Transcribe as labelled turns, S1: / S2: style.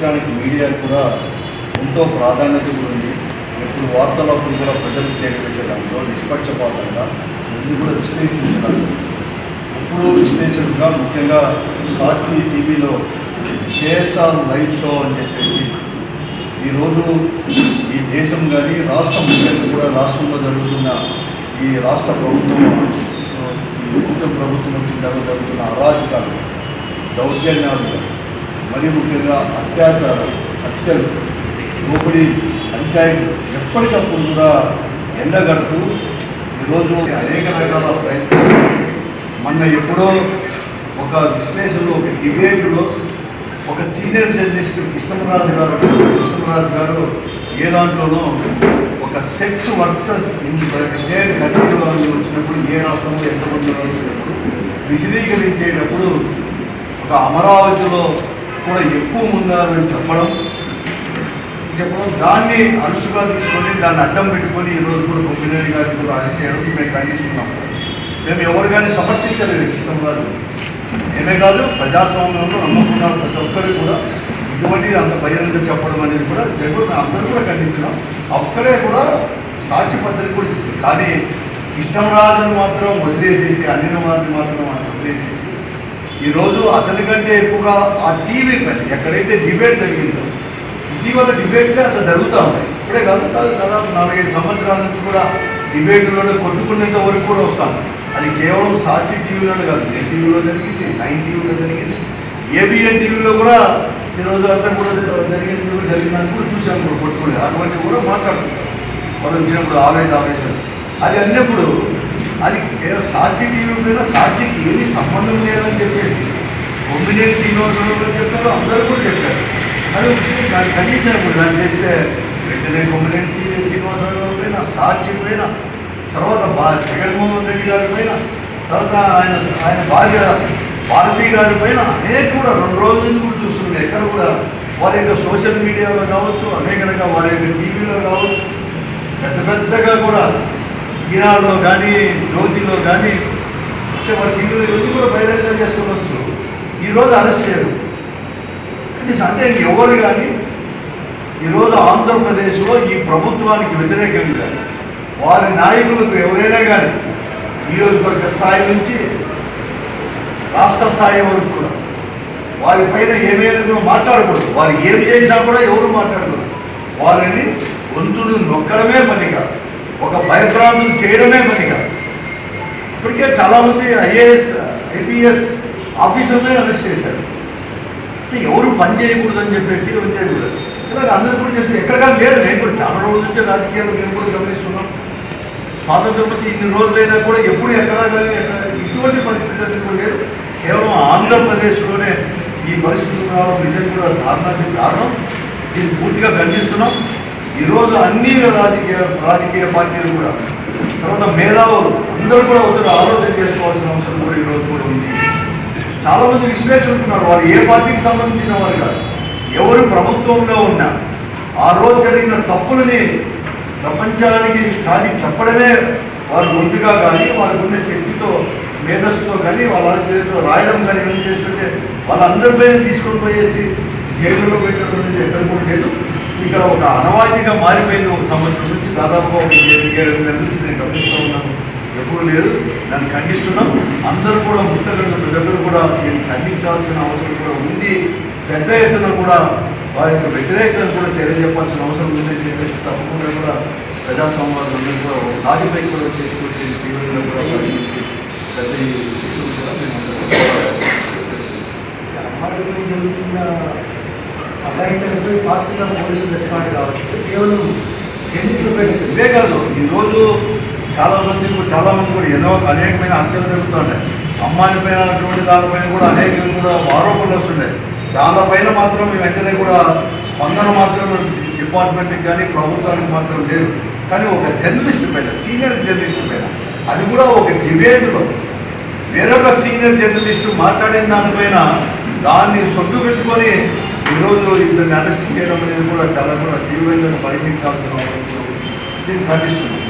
S1: Electronic media కూడా ఎంతో ప్రాధాన్యత ఉంది. ఎప్పుడు వార్తలప్పుడు కూడా ప్రజలకు చేరవేసే దాంట్లో నిష్పక్షపాతంగా ముందు కూడా విశ్లేషించడానికి ఎప్పుడూ విశ్లేషకుడుగా ముఖ్యంగా సాక్షి టీవీలో కేఎస్ఆర్ లైవ్ షో అని చెప్పేసి ఈరోజు ఈ దేశం కానీ రాష్ట్రం ముఖ్యంగా కూడా రాష్ట్రంలో జరుగుతున్న ఈ రాష్ట్ర ప్రభుత్వం ఈ కూటమి ప్రభుత్వం వచ్చిన తర్వాత జరుగుతున్న అరాచకాలు దౌర్జన్యాలు మరి ముఖ్యంగా అత్యాచారం హత్యలు దోపిడీ పంచాయతీ ఎప్పటికప్పుడు కూడా ఎండగడుతూ ఈరోజు అనేక రకాల ప్రయత్నాలు. మొన్న ఎప్పుడో ఒక విశ్లేషణలో ఒక డిబేట్లో ఒక సీనియర్ జర్నలిస్ట్ కృష్ణరాజు గారు కృష్ణరాజు గారు ఏ దాంట్లోనో ఒక సెక్స్ వర్క్సర్స్ ఏ కంట్రీలో వచ్చినప్పుడు ఏ రాష్ట్రంలో ఎంతమంది వచ్చినప్పుడు విశదీకరించేటప్పుడు ఒక అమరావతిలో కూడా ఎక్కువ ఉన్నారని చెప్పడం చెప్పడం దాన్ని అరుసుగా తీసుకొని దాన్ని అడ్డం పెట్టుకొని ఈరోజు కూడా కొమ్మినేని గారిని కూడా అరెస్ట్ చేయడం మేము ఖండిస్తున్నాం. మేము ఎవరు కానీ సమర్థించలేదు కృష్ణరాజు ఏమే కాదు ప్రజాస్వామ్యంలో నమ్మకున్నారు ప్రతి ఒక్కరు కూడా ఇటువంటి అంత బహిరంగ చెప్పడం అనేది కూడా జరుగుతుంది మేము అందరూ కూడా ఖండించినాం. అక్కడే కూడా సాక్షి పత్రిక కూడా ఇస్తుంది కానీ కృష్ణరాజును మాత్రం వదిలేసేసి అనిన వారిని మాత్రం వదిలేసేసి ఈరోజు అతని కంటే ఎక్కువగా ఆ టీవీ పని ఎక్కడైతే డిబేట్ జరిగిందో ఇటీవల డిబేట్లే అట్లా జరుగుతూ ఉంటాయి ఇప్పుడే కాదు కాదు దాదాపు నాలుగైదు సంవత్సరాల నుంచి కూడా డిబేట్లలో కొట్టుకునేంత వరకు కూడా వస్తాను అది కేవలం సాక్షి టీవీలోనే కాదు ఏ టీవీలో జరిగింది నైన్ టీవీలో జరిగింది ఏబిఎన్ టీవీలో కూడా ఈరోజు అంతా కూడా జరిగింది కూడా జరిగిందని కూడా చూసాం కూడా కొట్టుకునేది. అటువంటివి కూడా మాట్లాడుతుంటారు వాళ్ళు వచ్చినప్పుడు ఆవేశ ఆవేశాలు. అది అన్నప్పుడు అది సాక్షి టీవీ మీద సాక్షికి ఏమీ సంబంధం లేదని చెప్పేసి కొమ్మినేని శ్రీనివాసరావు గారు చెప్పారు అందరూ కూడా చెప్పారు. అది విషయం దాన్ని ఖండించినప్పుడు దాన్ని చేస్తే వెంటనే కొమ్మినేని శ్రీ శ్రీనివాసరావు గారి పైన సాక్షి పైన తర్వాత బా జగన్మోహన్ రెడ్డి గారి పైన తర్వాత ఆయన ఆయన భార్య భారతీ గారి పైన అనేక కూడా రెండు రోజుల నుంచి కూడా చూస్తున్నాం ఎక్కడ కూడా వారి యొక్క సోషల్ మీడియాలో కావచ్చు అనేక రకాల వారి యొక్క టీవీలో కావచ్చు పెద్ద పెద్దగా కూడా ఈనాడులో కానీ జ్యోతిలో కానీ వచ్చే వారి టీవీలో ఇవన్నీ కూడా బహిరంగ చేసుకుని వస్తున్నారు ఈరోజు అరెస్ట్ చేయడం. అంటే అంటే ఎవరు కానీ ఈరోజు ఆంధ్రప్రదేశ్లో ఈ ప్రభుత్వానికి వ్యతిరేకంగా వారి నాయకులకు ఎవరైనా కానీ నియోజకవర్గ స్థాయి నుంచి రాష్ట్ర స్థాయి వరకు కూడా వారి పైన ఏమైనా కూడా మాట్లాడకూడదు. వారు ఏమి చేసినా కూడా ఎవరు మాట్లాడకూడదు. వారిని గొంతును నొక్కడమే పనిగా ఒక భయప్రాంతం చేయడమే పనిగా ఇప్పటికే చాలామంది ఐఏఎస్ ఐపీఎస్ ఆఫీసర్లే అరెస్ట్ చేశారు. అంటే ఎవరు పని చేయకూడదని చెప్పేసి పని చేయకూడదు. ఇలాగ అందరూ కూడా చేస్తే ఎక్కడ కానీ లేదు. నేను కూడా చాలా రోజుల నుంచి రాజకీయాలు మేము కూడా గమనిస్తున్నాం స్వాతంత్రం వచ్చి ఇన్ని రోజులైనా కూడా ఎప్పుడు ఎక్కడా కానీ ఎక్కడ ఇటువంటి పరిస్థితి అనేది లేదు కేవలం ఆంధ్రప్రదేశ్లోనే ఈ పరిస్థితులు రావడం నిజం కూడా దారుణానికి కారణం. దీన్ని పూర్తిగా ఖండిస్తున్నాం. ఈరోజు అన్ని రాజకీయ రాజకీయ పార్టీలు కూడా తర్వాత మేధావులు అందరూ కూడా ఒకరు ఆలోచన చేసుకోవాల్సిన అవసరం కూడా ఈరోజు కూడా ఉంది. చాలా మంది విశ్లేషిస్తున్నారు వారు ఏ పార్టీకి సంబంధించిన వారు కాదు. ఎవరు ప్రభుత్వంలో ఉన్నా ఆ రోజు జరిగిన తప్పులని ప్రపంచానికి చాటి చెప్పడమే వారు గొంతుగా కానీ వారికి ఉన్న శక్తితో మేధస్సుతో కానీ వాళ్ళ రాయడం కానీ ఏం చేస్తుంటే వాళ్ళందరిపైన తీసుకొని పోయేసి జైలులో పెట్టడం అనేది ఎక్కడ కూడా లేదు. ఇక్కడ ఒక అనవాయితీగా మారిపోయింది ఒక సంవత్సరం నుంచి. దాదాపుగా ఒక ఏడు ఏడు నెలల నుంచి నేను గమనిస్తూ ఉన్నాను. ఎప్పుడు లేదు. దాన్ని ఖండిస్తున్నాం. అందరూ కూడా ముట్టగల దగ్గర కూడా దీన్ని ఖండించాల్సిన అవసరం కూడా ఉంది. పెద్ద ఎత్తున కూడా వారి యొక్క వ్యతిరేకతను కూడా తెలియజెప్పాల్సిన అవసరం ఉందని చెప్పేసి తప్పకుండా కూడా ప్రజా కూడా ఒక కూడా చేసుకుంటే తీవ్రంగా కూడా పరిగణించి పెద్ద శక్తులు కూడా మేము
S2: జరుగుతున్న అఘాయితలపై ఫాస్ట్గా పోలీసులు రెస్పాండ్ కావాలి. కేవలం జర్నలిస్టులపై
S1: ఇవే కాదు ఈరోజు చాలామంది చాలామంది చాలా మంది కూడా ఎన్నో అనేకమైన హత్యలు జరుగుతున్నాయి అమ్మాయిల పైన అటువంటి దానిపైన కూడా అనేక కూడా ఆరోపణలు వస్తున్నాయి దానిపైన మాత్రం వెంటనే కూడా స్పందన మాత్రం డిపార్ట్మెంట్కి కానీ ప్రభుత్వానికి మాత్రం లేదు. కానీ ఒక జర్నలిస్ట్ పైన సీనియర్ జర్నలిస్ట్ పైన అది కూడా ఒక డిబేట్లో వేరొక సీనియర్ జర్నలిస్టు మాట్లాడిన దానిపైన దాన్ని సొద్దు పెట్టుకొని ఈరోజు ఇద్దరిని అరెస్ట్ చేయడం అనేది కూడా చాలా కూడా తీవ్రంగా పరిగణించాల్సిన అవసరం దీన్ని ఖండిస్తున్నాం.